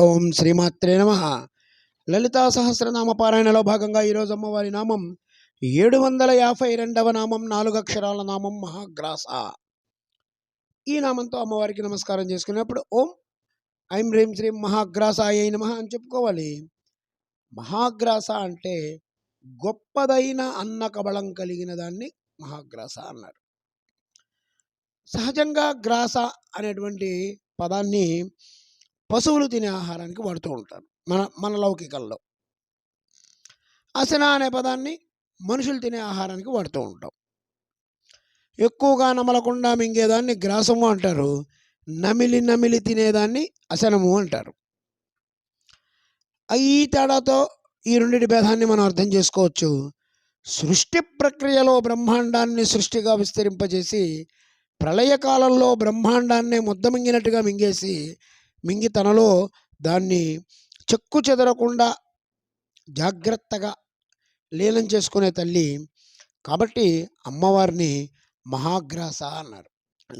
ఓం శ్రీమాత్రే నమ. లలితా సహస్రనామ పారాయణలో భాగంగా ఈరోజు అమ్మవారి నామం ఏడు వందల యాభై రెండవ నామం నాలుగు అక్షరాల నామం మహాగ్రాస. ఈ నామంతో అమ్మవారికి నమస్కారం చేసుకునేప్పుడు ఓం ఐం హ్రీం శ్రీం మహాగ్రాస అయ్యి నమ అని చెప్పుకోవాలి. మహాగ్రాస అంటే గొప్పదైన అన్న కబళం కలిగిన దాన్ని మహాగ్రాస అన్నారు. సహజంగా గ్రాస అనేటువంటి పదాన్ని పశువులు తినే ఆహారానికి వాడుతూ ఉంటారు. మన మన లౌకికల్లో. అసన అనే పదాన్ని మనుషులు తినే ఆహారానికి వాడుతూ ఉంటాం. ఎక్కువగా నమలకుండా మింగేదాన్ని గ్రాసము అంటారు. నమిలి నమిలి తినేదాన్ని అసనము అంటారు. ఈ తేడాతో ఈ రెండింటి భేదాన్ని మనం అర్థం చేసుకోవచ్చు. సృష్టి ప్రక్రియలో బ్రహ్మాండాన్ని సృష్టిగా విస్తరింపజేసి ప్రళయకాలంలో బ్రహ్మాండాన్ని ముద్ద మింగినట్టుగా మింగేసి మింగి తనలో దాన్ని చెక్కు చెదరకుండా జాగ్రత్తగా లీలం చేసుకునే తల్లి. కాబట్టి అమ్మవారిని మహాగ్రాస అన్నారు.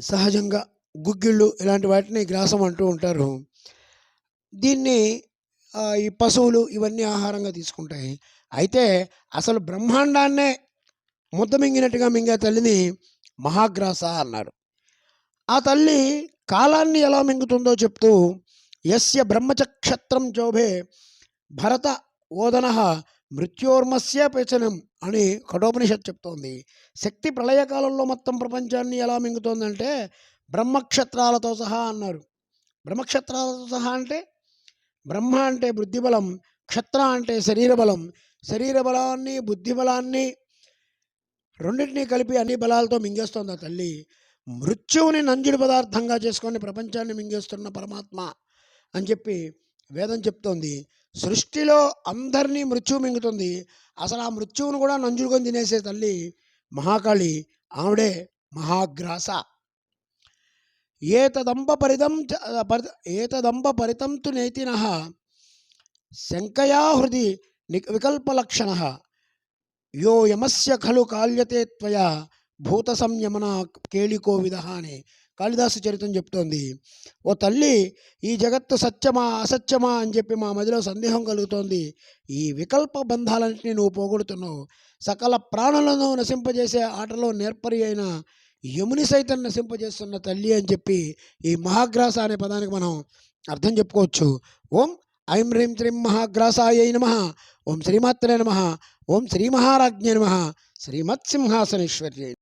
సహజంగా గుగ్గిళ్ళు ఇలాంటి వాటిని గ్రాసం అంటూ ఉంటారు. దీన్ని ఈ పశువులు ఇవన్నీ ఆహారంగా తీసుకుంటాయి. అయితే అసలు బ్రహ్మాండాన్నే ముద్ద మింగినట్టుగా మింగే తల్లిని మహాగ్రాస అన్నారు. ఆ తల్లి కాలాన్ని ఎలా మింగుతుందో చెప్తూ యస్య బ్రహ్మచక్షత్రం చోభే భరత ఓదన మృత్యోర్మస్య పేచనం అని కఠోపనిషత్ చెప్తోంది. శక్తి ప్రళయకాలంలో మొత్తం ప్రపంచాన్ని ఎలా మింగుతోందంటే బ్రహ్మక్షత్రాలతో సహా అన్నారు. బ్రహ్మక్షత్రాలతో సహా అంటే బ్రహ్మ అంటే బుద్ధిబలం క్షత్ర అంటే శరీర బలం శరీర బలాన్ని బుద్ధి బలాన్ని రెండింటినీ కలిపి అన్ని బలాలతో మింగేస్తోంది ఆ తల్లి. మృత్యువుని నంజుడి పదార్థంగా చేసుకొని ప్రపంచాన్ని మింగేస్తున్న పరమాత్మ అని చెప్పి వేదం చెప్తోంది. సృష్టిలో అందరినీ మృత్యువు మింగుతుంది. అసలు ఆ మృత్యువును కూడా నంజుడుకొని తినేసే తల్లి మహాకాళి ఆవిడే మహాగ్రాస. ఏతదంబ పరితం చ- పరి- ఏతదంబ పరితం తు నేతిన శంకయా హృది ని వికల్పలక్షణ యో యమస్య ఖలు కాల్యతే త్వయా భూత సంయమన కేళికోవిద అని కాళిదాసు చరిత్రం చెప్తోంది. ఓ తల్లి ఈ జగత్తు సత్యమా అసత్యమా అని చెప్పి మా మదిలో సందేహం కలుగుతోంది. ఈ వికల్ప బంధాలన్నింటినీ నువ్వు పోగొడుతున్నావు. సకల ప్రాణులను నశింపజేసే ఆటలో నేర్పరి అయిన యముని సైతం నశింపజేస్తున్న తల్లి అని చెప్పి ఈ మహాగ్రాస అనే పదానికి మనం అర్థం చెప్పుకోవచ్చు. ఓం ఐం హ్రీం త్రిం మహాగ్రాసాయ నమ. ఓం శ్రీమాత్రే నమ. ఓం శ్రీ మహారాజ్ఞే నమ. శ్రీమత్సింహాసనేశ్వర్యై